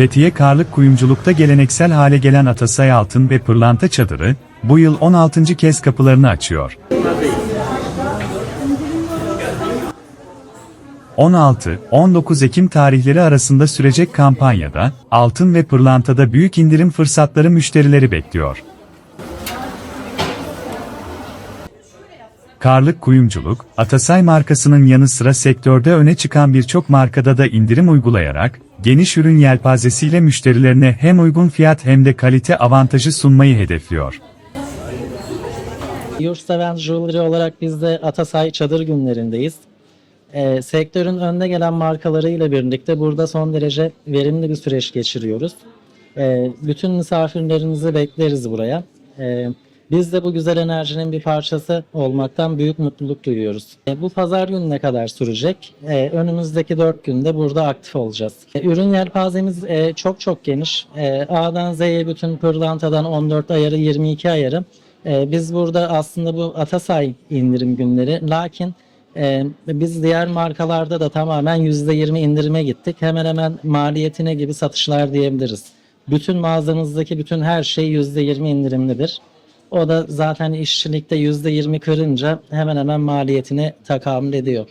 Fethiye Karlık Kuyumculuk'ta geleneksel hale gelen Atasay Altın ve Pırlanta Çadırı, bu yıl 16. kez kapılarını açıyor. 16-19 Ekim tarihleri arasında sürecek kampanyada, altın ve pırlantada büyük indirim fırsatları müşterileri bekliyor. Karlık Kuyumculuk, Atasay markasının yanı sıra sektörde öne çıkan birçok markada da indirim uygulayarak, geniş ürün yelpazesiyle müşterilerine hem uygun fiyat hem de kalite avantajı sunmayı hedefliyor. Yurtseven Jewelry olarak biz de Atasay Çadır günlerindeyiz. Ee, sektörün önde gelen markalarıyla birlikte burada son derece verimli bir süreç geçiriyoruz. Ee, bütün misafirlerinizi bekleriz buraya. Ee, biz de bu güzel enerjinin bir parçası olmaktan büyük mutluluk duyuyoruz. Ee, bu pazar gününe kadar sürecek. Ee, önümüzdeki 4 günde burada aktif olacağız. Ee, ürün yelpazemiz e, çok çok geniş. Ee, A'dan Z'ye bütün pırlantadan 14 ayarı 22 ayarı ee, biz burada aslında bu Atasay indirim günleri. Lakin e, biz diğer markalarda da tamamen %20 indirime gittik. Hemen hemen maliyetine gibi satışlar diyebiliriz. Bütün mağazamızdaki bütün her şey %20 indirimlidir. O da zaten işçilikte %20 kırınca hemen hemen maliyetine takamül ediyor.